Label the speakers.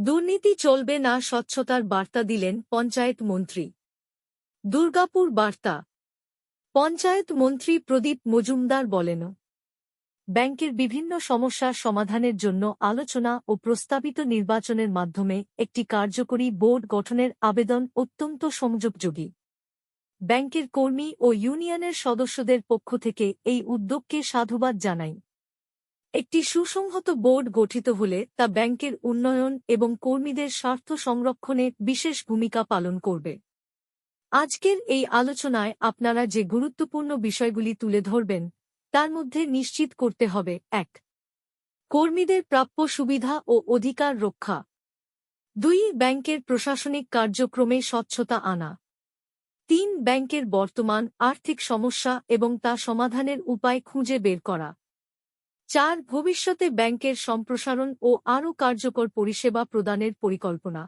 Speaker 1: দুর্নীতি চলবে না, স্বচ্ছতার বার্তা দিলেন পঞ্চায়েত মন্ত্রী। দুর্গাপুর বার্তা। পঞ্চায়েত মন্ত্রী প্রদীপ মজুমদার বলেন, ব্যাংকের বিভিন্ন সমস্যার সমাধানের জন্য আলোচনা ও প্রস্তাবিত নির্বাচনের মাধ্যমে একটি কার্যকরী বোর্ড গঠনের আবেদন অত্যন্ত সংযোগযোগী। ব্যাংকের কর্মী ও ইউনিয়নের সদস্যদের পক্ষ থেকে এই উদ্যোগকে সাধুবাদ জানাই। একটি সুসংহত বোর্ড গঠিত হলে তা ব্যাংকের উন্নয়ন এবং কর্মীদের স্বার্থ সংরক্ষণে বিশেষ ভূমিকা পালন করবে। আজকের এই আলোচনায় আপনারা যে গুরুত্বপূর্ণ বিষয়গুলি তুলে ধরবেন, তার মধ্যে নিশ্চিত করতে হবে, এক, কর্মীদের প্রাপ্য সুবিধা ও অধিকার রক্ষা। দুই, ব্যাংকের প্রশাসনিক কার্যক্রমে স্বচ্ছতা আনা। তিন, ব্যাংকের বর্তমান আর্থিক সমস্যা এবং তা সমাধানের উপায় খুঁজে বের করা। চার ভবিষ্যতে ব্যাংকের সম্প্রসারণ ও আরও কার্যকর পরিষেবা প্রদানের পরিকল্পনা।